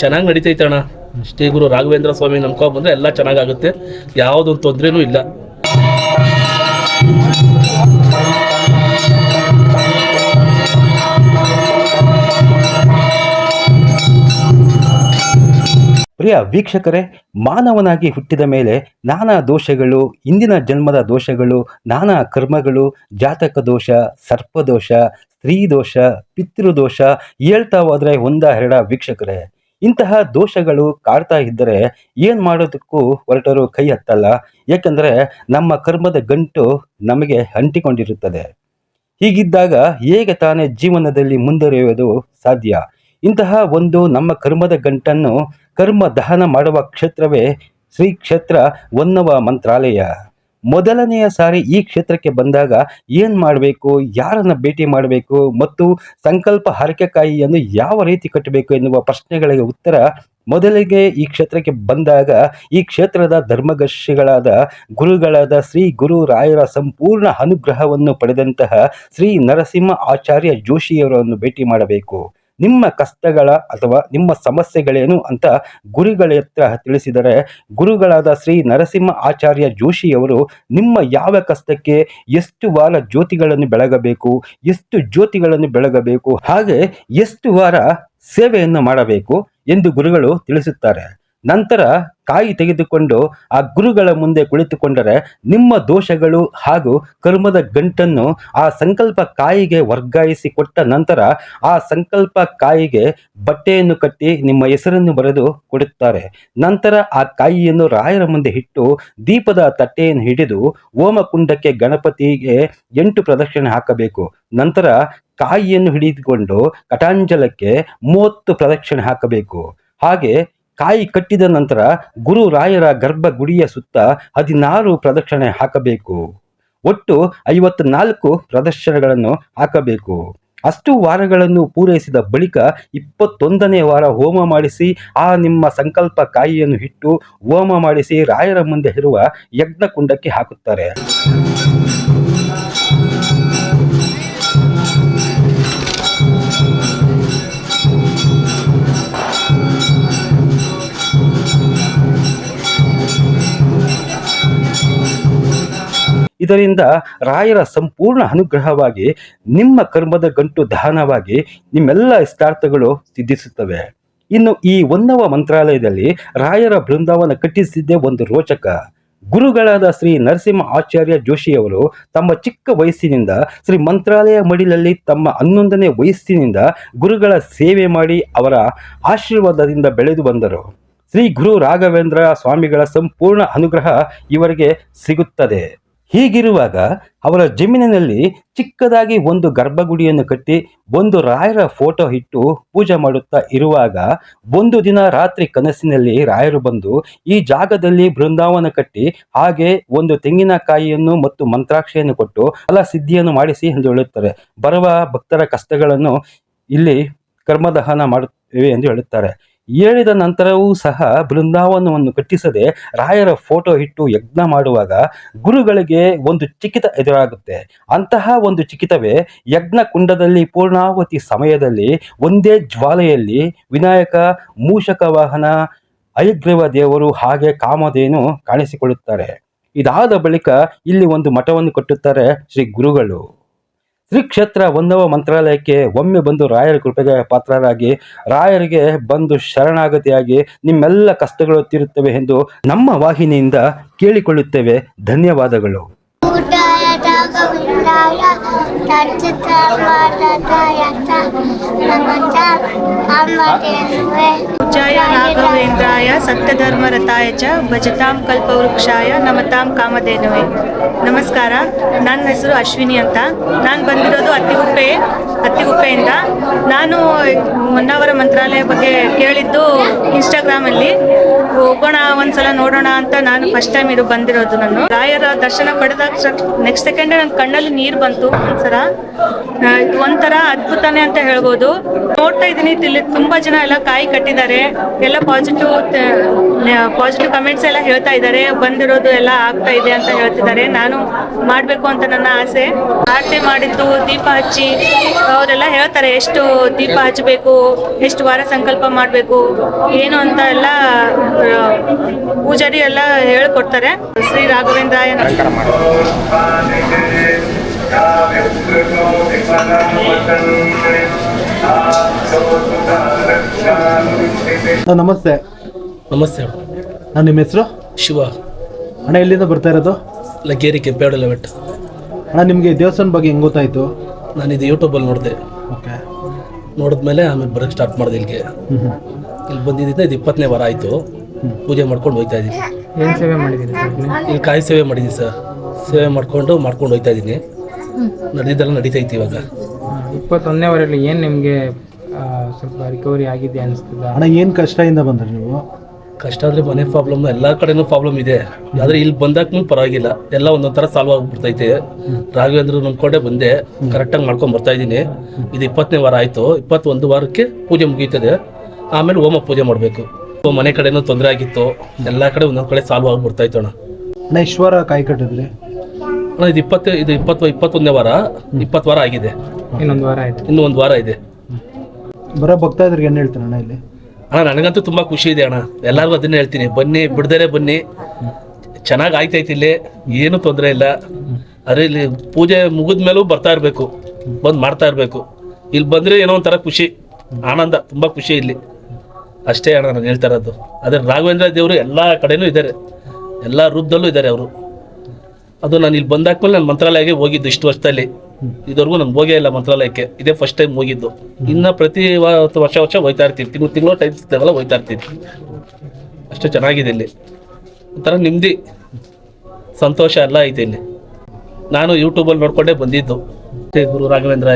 ಚೆನ್ನಾಗಿ ನಡೀತೈತೆ ಅಣ್ಣ. ಶ್ರೀ ಗುರು ರಾಘವೇಂದ್ರ ಸ್ವಾಮಿ ನಂಬ್ಕೊಂಡ್ ಬಂದ್ರೆ ಎಲ್ಲ ಚೆನ್ನಾಗಾಗುತ್ತೆ. ಯಾವುದೊಂದು ತೊಂದರೆನೂ ಇಲ್ಲ. ಪ್ರಿಯ ವೀಕ್ಷಕರೇ, ಮಾನವನಾಗಿ ಹುಟ್ಟಿದ ಮೇಲೆ ನಾನಾ ದೋಷಗಳು, ಇಂದಿನ ಜನ್ಮದ ದೋಷಗಳು, ನಾನಾ ಕರ್ಮಗಳು, ಜಾತಕ ದೋಷ ಸರ್ಪದೋಷ ಸ್ತ್ರೀ ದೋಷ ಪಿತೃದೋಷ ಹೇಳ್ತಾ ಹೋದ್ರೆ ಒಂದ ಎರಡ ವೀಕ್ಷಕರೇ. ಇಂತಹ ದೋಷಗಳು ಕಾಡ್ತಾ ಇದ್ದರೆ ಏನ್ ಮಾಡೋದಕ್ಕೂ ಹೊರಟರು ಕೈ ಹತ್ತಲ್ಲ. ಯಾಕಂದ್ರೆ ನಮ್ಮ ಕರ್ಮದ ಗಂಟು ನಮಗೆ ಅಂಟಿಕೊಂಡಿರುತ್ತದೆ. ಹೀಗಿದ್ದಾಗ ಹೇಗೆ ತಾನೇ ಜೀವನದಲ್ಲಿ ಮುಂದುವರಿಯುವುದು ಸಾಧ್ಯ? ಇಂತಹ ಒಂದು ನಮ್ಮ ಕರ್ಮದ ಗಂಟನ್ನು ಕರ್ಮ ದಹನ ಮಾಡುವ ಕ್ಷೇತ್ರವೇ ಶ್ರೀ ಕ್ಷೇತ್ರ ಹೊನ್ನವ ಮಂತ್ರಾಲಯ. ಮೊದಲನೆಯ ಸಾರಿ ಈ ಕ್ಷೇತ್ರಕ್ಕೆ ಬಂದಾಗ ಏನ್ ಮಾಡಬೇಕು, ಯಾರನ್ನ ಭೇಟಿ ಮಾಡಬೇಕು ಮತ್ತು ಸಂಕಲ್ಪ ಹರಕೆಕಾಯಿಯನ್ನು ಯಾವ ರೀತಿ ಕಟ್ಟಬೇಕು ಎನ್ನುವ ಪ್ರಶ್ನೆಗಳಿಗೆ ಉತ್ತರ ಮೊದಲಿಗೆ ಈ ಕ್ಷೇತ್ರಕ್ಕೆ ಬಂದಾಗ ಈ ಕ್ಷೇತ್ರದ ಧರ್ಮದರ್ಶಿಗಳಾದ ಗುರುಗಳಾದ ಶ್ರೀ ಗುರು ರಾಯರ ಸಂಪೂರ್ಣ ಅನುಗ್ರಹವನ್ನು ಪಡೆದಂತಹ ಶ್ರೀ ನರಸಿಂಹ ಆಚಾರ್ಯ ಜೋಶಿಯವರನ್ನು ಭೇಟಿ ಮಾಡಬೇಕು. ನಿಮ್ಮ ಕಷ್ಟಗಳ ಅಥವಾ ನಿಮ್ಮ ಸಮಸ್ಯೆಗಳೇನು ಅಂತ ಗುರುಗಳ ಹತ್ರ ತಿಳಿಸಿದರೆ, ಗುರುಗಳಾದ ಶ್ರೀ ನರಸಿಂಹ ಆಚಾರ್ಯ ಜೋಶಿಯವರು ನಿಮ್ಮ ಯಾವ ಕಷ್ಟಕ್ಕೆ ಎಷ್ಟು ವಾರ ಜ್ಯೋತಿಗಳನ್ನು ಬೆಳಗಬೇಕು, ಎಷ್ಟು ಜ್ಯೋತಿಗಳನ್ನು ಬೆಳಗಬೇಕು, ಹಾಗೆ ಎಷ್ಟು ವಾರ ಸೇವೆಯನ್ನು ಮಾಡಬೇಕು ಎಂದು ಗುರುಗಳು ತಿಳಿಸುತ್ತಾರೆ. ನಂತರ ಕಾಯಿ ತೆಗೆದುಕೊಂಡು ಆ ಗುರುಗಳ ಮುಂದೆ ಕುಳಿತುಕೊಂಡರೆ ನಿಮ್ಮ ದೋಷಗಳು ಹಾಗೂ ಕರ್ಮದ ಗಂಟನ್ನು ಆ ಸಂಕಲ್ಪ ಕಾಯಿಗೆ ವರ್ಗಾಯಿಸಿ ಕೊಟ್ಟ ನಂತರ ಆ ಸಂಕಲ್ಪ ಕಾಯಿಗೆ ಬಟ್ಟೆಯನ್ನು ಕಟ್ಟಿ ನಿಮ್ಮ ಹೆಸರನ್ನು ಬರೆದು ಕೊಡುತ್ತಾರೆ. ನಂತರ ಆ ಕಾಯಿಯನ್ನು ರಾಯರ ಮುಂದೆ ಇಟ್ಟು ದೀಪದ ತಟ್ಟೆಯನ್ನು ಹಿಡಿದು ಓಮಕುಂಡಕ್ಕೆ ಗಣಪತಿಗೆ ಎಂಟು ಪ್ರದಕ್ಷಿಣೆ ಹಾಕಬೇಕು. ನಂತರ ಕಾಯಿಯನ್ನು ಹಿಡಿದುಕೊಂಡು ಕಟಾಂಜಲಕ್ಕೆ ಮೂವತ್ತು ಪ್ರದಕ್ಷಿಣೆ ಹಾಕಬೇಕು. ಹಾಗೆ ಕಾಯಿ ಕಟ್ಟಿದ ನಂತರ ಗುರು ರಾಯರ ಗರ್ಭಗುಡಿಯ ಸುತ್ತ ಹದಿನಾರು ಪ್ರದಕ್ಷಿಣೆ ಹಾಕಬೇಕು. ಒಟ್ಟು ಐವತ್ನಾಲ್ಕು ಪ್ರದರ್ಶನಗಳನ್ನು ಹಾಕಬೇಕು. ಅಷ್ಟು ವಾರಗಳನ್ನು ಪೂರೈಸಿದ ಬಳಿಕ ಇಪ್ಪತ್ತೊಂದನೇ ವಾರ ಹೋಮ ಮಾಡಿಸಿ ಆ ನಿಮ್ಮ ಸಂಕಲ್ಪ ಕಾಯಿಯನ್ನು ಇಟ್ಟು ಹೋಮ ಮಾಡಿಸಿ ರಾಯರ ಮುಂದೆ ಇರುವ ಯಜ್ಞಕುಂಡಕ್ಕೆ ಹಾಕುತ್ತಾರೆ. ಇದರಿಂದ ರಾಯರ ಸಂಪೂರ್ಣ ಅನುಗ್ರಹವಾಗಿ, ನಿಮ್ಮ ಕರ್ಮದ ಗಂಟು ದಹನವಾಗಿ ನಿಮ್ಮೆಲ್ಲ ಇಷ್ಟಾರ್ಥಗಳು ಸಿದ್ಧಿಸುತ್ತವೆ. ಇನ್ನು ಈ ಒನ್ನವ ಮಂತ್ರಾಲಯದಲ್ಲಿ ರಾಯರ ಬೃಂದಾವನ ಕಟ್ಟಿಸಿದ್ದೇ ಒಂದು ರೋಚಕ. ಗುರುಗಳಾದ ಶ್ರೀ ನರಸಿಂಹ ಆಚಾರ್ಯ ಜೋಶಿಯವರು ತಮ್ಮ ಚಿಕ್ಕ ವಯಸ್ಸಿನಿಂದ ಶ್ರೀ ಮಂತ್ರಾಲಯ ಮಡಿಲಲ್ಲಿ ತಮ್ಮ ಹನ್ನೊಂದನೇ ವಯಸ್ಸಿನಿಂದ ಗುರುಗಳ ಸೇವೆ ಮಾಡಿ ಅವರ ಆಶೀರ್ವಾದದಿಂದ ಬೆಳೆದು ಬಂದರು. ಶ್ರೀ ಗುರು ರಾಘವೇಂದ್ರ ಸ್ವಾಮಿಗಳ ಸಂಪೂರ್ಣ ಅನುಗ್ರಹ ಇವರಿಗೆ ಸಿಗುತ್ತದೆ. ಹೀಗಿರುವಾಗ ಅವರ ಜಮೀನಿನಲ್ಲಿ ಚಿಕ್ಕದಾಗಿ ಒಂದು ಗರ್ಭಗುಡಿಯನ್ನು ಕಟ್ಟಿ ಒಂದು ರಾಯರ ಫೋಟೋ ಇಟ್ಟು ಪೂಜೆ ಮಾಡುತ್ತಾ ಇರುವಾಗ ಒಂದು ದಿನ ರಾತ್ರಿ ಕನಸಿನಲ್ಲಿ ರಾಯರು ಬಂದು ಈ ಜಾಗದಲ್ಲಿ ಬೃಂದಾವನ ಕಟ್ಟಿ ಹಾಗೆ ಒಂದು ತೆಂಗಿನಕಾಯಿಯನ್ನು ಮತ್ತು ಮಂತ್ರಾಕ್ಷಿಯನ್ನು ಕೊಟ್ಟು ಫಲ ಸಿದ್ಧಿಯನ್ನು ಮಾಡಿಸಿ ಎಂದು ಹೇಳುತ್ತಾರೆ. ಬರುವ ಭಕ್ತರ ಕಷ್ಟಗಳನ್ನು ಇಲ್ಲಿ ಕರ್ಮದಹನ ಮಾಡುತ್ತೇವೆ ಎಂದು ಹೇಳುತ್ತಾರೆ. ಹೇಳಿದ ನಂತರವೂ ಸಹ ಬೃಂದಾವನವನ್ನು ಕಟ್ಟಿಸದೆ ರಾಯರ ಫೋಟೋ ಇಟ್ಟು ಯಜ್ಞ ಮಾಡುವಾಗ ಗುರುಗಳಿಗೆ ಒಂದು ಚಿಕಿತ ಎದುರಾಗುತ್ತೆ. ಅಂತಹ ಒಂದು ಚಿಕಿತವೇ ಯಜ್ಞ ಕುಂಡದಲ್ಲಿ ಪೂರ್ಣಾವತಿ ಸಮಯದಲ್ಲಿ ಒಂದೇ ಜ್ವಾಲೆಯಲ್ಲಿ ವಿನಾಯಕ, ಮೂಷಕ ವಾಹನ, ಅಯಗ್ರೀವ ದೇವರು ಹಾಗೆ ಕಾಮಧೇನು ಕಾಣಿಸಿಕೊಳ್ಳುತ್ತಾರೆ. ಇದಾದ ಬಳಿಕ ಇಲ್ಲಿ ಒಂದು ಮಠವನ್ನು ಕಟ್ಟುತ್ತಾರೆ ಶ್ರೀ ಗುರುಗಳು. ಶ್ರೀ ಕ್ಷೇತ್ರ ಒಂದವ ಮಂತ್ರಾಲಯಕ್ಕೆ ಒಮ್ಮೆ ಬಂದು ರಾಯರ ಕೃಪೆಗೆ ಪಾತ್ರರಾಗಿ ರಾಯರಿಗೆ ಬಂದು ಶರಣಾಗತಿಯಾಗಿ ನಿಮ್ಮೆಲ್ಲ ಕಷ್ಟಗಳು ತೀರುತ್ತವೆ ಎಂದು ನಮ್ಮ ವಾಹಿನಿಯಿಂದ ಕೇಳಿಕೊಳ್ಳುತ್ತೇವೆ ಧನ್ಯವಾದಗಳು ಸತ್ಯಧರ್ಮರತಾಯ ಚ ಭಜತಾಂ ಕಲ್ಪವೃಕ್ಷಾಯ ನಮತಾಂ ಕಾಮಧೇನುವೆ. ನಮಸ್ಕಾರ ನನ್ನ ಹೆಸರು ಅಶ್ವಿನಿ ಅಂತ. ನಾನು ಬಂದಿರೋದು ಅತ್ತಿಗುಪ್ಪೆ, ಅತ್ತಿಗುಪ್ಪೆಯಿಂದ. ನಾನು ಹೊನ್ನಾವರ ಮಂತ್ರಾಲಯ ಬಗ್ಗೆ ಕೇಳಿದ್ದು ಇನ್ಸ್ಟಾಗ್ರಾಮಲ್ಲಿ. ಹೋಗೋಣ, ಒಂದ್ಸಲ ನೋಡೋಣ ಅಂತ ನಾನು ಫಸ್ಟ್ ಟೈಮ್ ಇದು ಬಂದಿರೋದು ನಾನು. ರಾಯರ ದರ್ಶನ ಪಡೆದಾಗ ನೆಕ್ಸ್ಟ್ ಸೆಕೆಂಡ್ ನನ್ನ ಕಣ್ಣಲ್ಲಿ ನೀರು ಬಂತು ಒಂದ್ಸಲ. ಒಂಥರ ಅದ್ಭುತನೇ ಅಂತ ಹೇಳ್ಬೋದು. ನೋಡ್ತಾ ಇದ್ದೀನಿ ಇಲ್ಲಿ ತುಂಬಾ ಜನ ಎಲ್ಲ ಕಾಯಿ ಕಟ್ಟಿದ್ದಾರೆ. ಎಲ್ಲ ಪಾಸಿಟಿವ್ ಪಾಸಿಟಿವ್ ಕಮೆಂಟ್ಸ್ ಎಲ್ಲ ಹೇಳ್ತಾ ಇದ್ದಾರೆ. ಬಂದಿರೋದು ಎಲ್ಲ ಆಗ್ತಾ ಇದೆ ಅಂತ ಹೇಳ್ತಿದ್ದಾರೆ. ನಾನು ಮಾಡಬೇಕು ಅಂತ ನನ್ನ ಆಸೆ. ಆರತಿ ಮಾಡಿದ್ದು, ದೀಪ ಹಚ್ಚಿ ಅವರೆಲ್ಲ ಹೇಳ್ತಾರೆ, ಎಷ್ಟು ದೀಪ ಹಚ್ಚಬೇಕು, ಎಷ್ಟು ವಾರ ಸಂಕಲ್ಪ ಮಾಡಬೇಕು, ಏನು ಅಂತ ಎಲ್ಲ ಪೂಜಾರಿ ಎಲ್ಲ ಹೇಳ್ಕೊಡ್ತಾರೆ. ಶ್ರೀ ರಾಘವೇಂದ್ರಾಯ ನಮಸ್ತೆ. ನಮಸ್ತೆ ನಾನು ನಿಮ್ಮ ಹೆಸರು? ಶಿವ. ಅಣ್ಣ ಎಲ್ಲಿಂದ ಬರ್ತಾ ಇರೋದು? ಲಗೇರಿ ಕೆಂಪೇವಾಡ ಲೆವೆಟ್ ಅಣ್ಣ ನಿಮಗೆ ದೇವಸ್ಥಾನ ಬಗ್ಗೆ ಹೆಂಗೆ ಗೊತ್ತಾಯಿತು? ನಾನು ಇದು ಯೂಟ್ಯೂಬಲ್ಲಿ ನೋಡಿದೆ. ಓಕೆ. ನೋಡಿದ್ಮೇಲೆ ಆಮೇಲೆ ಬರೋಕ್ಕೆ ಸ್ಟಾರ್ಟ್ ಮಾಡಿದೆ ಇಲ್ಲಿಗೆ. ಇಲ್ಲಿ ಬಂದಿದ್ದಿಂದ ಇದು ಇಪ್ಪತ್ತನೇ ವಾರ ಆಯಿತು. ಪೂಜೆ ಮಾಡ್ಕೊಂಡು ಹೋಗ್ತಾ ಇದ್ದೀನಿ ಏನು ಸೇವೆ ಮಾಡಿದ್ದೀನಿ ಸರ್ ಇಲ್ಲಿ ಕಾಯಿ ಸೇವೆ ಮಾಡಿದ್ದೀನಿ ಸರ್. ಸೇವೆ ಮಾಡಿಕೊಂಡು ಮಾಡ್ಕೊಂಡು ಹೋಗ್ತಾ ಇದ್ದೀನಿ ನಡೆದಿದ್ದೆಲ್ಲ ನಡೀತೈತಿ ಇವಾಗ. ಇಪ್ಪತ್ತೊಂದನೇ ವಾರಲ್ಲಿ ಏನು ನಿಮಗೆ ಸ್ವಲ್ಪ ರಿಕವರಿ ಆಗಿದೆ ಅನಿಸ್ತದ? ಅಣ್ಣ ಏನು ಕಷ್ಟದಿಂದ ಬಂದ್ರಿ ನೀವು? ಕಷ್ಟ ಅಂದರೆ ಮನೆ ಪ್ರಾಬ್ಲಮ್ ಎಲ್ಲ ಕಡೆನೂ ಪ್ರಾಬ್ಲಮ್ ಇದೆ. ಆದರೆ ಇಲ್ಲಿ ಬಂದಾದ್ಮೇಲೆ ಪರವಾಗಿಲ್ಲ. ಎಲ್ಲ ಒಂದೊಂದು ಥರ ಸಾಲ್ವ್ ಆಗ್ಬಿಡ್ತೈತೆ ರಾಘವೇಂದ್ರ ನಂಬ್ಕೊಂಡೆ ಬಂದೆ. ಕರೆಕ್ಟಾಗಿ ಮಾಡ್ಕೊಂಡು ಬರ್ತಾ ಇದ್ದೀನಿ. ಇದು ಇಪ್ಪತ್ತನೇ ವಾರ ಆಯಿತು. ಇಪ್ಪತ್ತೊಂದು ವಾರಕ್ಕೆ ಪೂಜೆ ಮುಗೀತದೆ ಆಮೇಲೆ ಹೋಮ ಪೂಜೆ ಮಾಡಬೇಕು. ಮನೆ ಕಡೆನೂ ತೊಂದರೆ ಆಗಿತ್ತು. ಎಲ್ಲ ಕಡೆ ಒಂದೊಂದು ಕಡೆ ಸಾಲ್ವ್ ಆಗ್ಬಿಡ್ತಾಯಿತ್ತು ಅಣ್ಣ ಅಣ್ಣ ಈಶ್ವರ ಕಾಯಿ ಕಟ್ಟಿದ್ರಿ? ಅಣ್ಣ ಇದು ಇಪ್ಪತ್ತು ಇದು ಇಪ್ಪತ್ತು ಇಪ್ಪತ್ತೊಂದನೇ ವಾರ. ಇಪ್ಪತ್ತು ವಾರ ಆಗಿದೆ. ಇನ್ನೊಂದು ವಾರ ಆಯಿತು. ಇನ್ನೂ ಒಂದು ವಾರ ಇದೆ. ಬರೋ ಭಕ್ತಾದ್ರಿಗೆ ಏನು ಹೇಳ್ತಾನೆ ಅಣ್ಣ ಇಲ್ಲಿ? ಅಣ್ಣ, ನನಗಂತೂ ತುಂಬ ಖುಷಿ ಇದೆ ಅಣ್ಣ. ಎಲ್ಲರಿಗೂ ಅದನ್ನೇ ಹೇಳ್ತೀನಿ. ಬನ್ನಿ ಬಿಡ್ದರೆ ಬನ್ನಿ. ಚೆನ್ನಾಗಿ ಆಯ್ತೈತಿ ಇಲ್ಲಿ. ಏನು ತೊಂದರೆ ಇಲ್ಲ. ಅದೇ ಇಲ್ಲಿ ಪೂಜೆ ಮುಗಿದ ಮೇಲೂ ಬರ್ತಾ ಇರಬೇಕು. ಬಂದು ಮಾಡ್ತಾ ಇರಬೇಕು. ಇಲ್ಲಿ ಬಂದರೆ ಏನೋ ಒಂಥರ ಖುಷಿ. ಆನಂದ, ತುಂಬ ಖುಷಿ ಇಲ್ಲಿ. ಅಷ್ಟೇ ಅಣ್ಣ ನಾನು ಹೇಳ್ತಾ ಇರೋದು. ಅದೇ ರಾಘವೇಂದ್ರ ದೇವರು ಎಲ್ಲ ಕಡೆನೂ ಇದ್ದಾರೆ. ಎಲ್ಲ ರೂಪದಲ್ಲೂ ಇದ್ದಾರೆ ಅವರು. ಅದು ನಾನು ಇಲ್ಲಿ ಬಂದಾದ್ಮೇಲೆ ನಾನು ಮಂತ್ರಾಲಯಕ್ಕೆ ಹೋಗಿದ್ದು ಇಷ್ಟು ವರ್ಷದಲ್ಲಿ. ಇದುವರೆಗೂ ನಾನು ಹೋಗೇ ಇಲ್ಲ ಮಂತ್ರಾಲಯಕ್ಕೆ. ಇದೇ ಫಸ್ಟ್ ಟೈಮ್ ಹೋಗಿದ್ದು. ಇನ್ನ ಪ್ರತಿ ವರ್ಷ ವರ್ಷ ಹೋಗ್ತಾ ಇರ್ತೀನಿ. ತಿಂಗಳು ತಿಂಗಳು ಟೈಮ್ ಸಿಗ್ತಾಗಲ್ಲ ಹೋಗ್ತಾ ಇರ್ತೀನಿ. ಅಷ್ಟು ಚೆನ್ನಾಗಿದೆ ಇಲ್ಲಿ. ಒಂಥರ ನೆಮ್ಮದಿ ಸಂತೋಷ ಎಲ್ಲ ಐತೆ ಇಲ್ಲಿ. ನಾನು ಯೂಟ್ಯೂಬಲ್ಲಿ ನೋಡಿಕೊಂಡೇ ಬಂದಿದ್ದು. ಗುರು ರಾಘವೇಂದ್ರ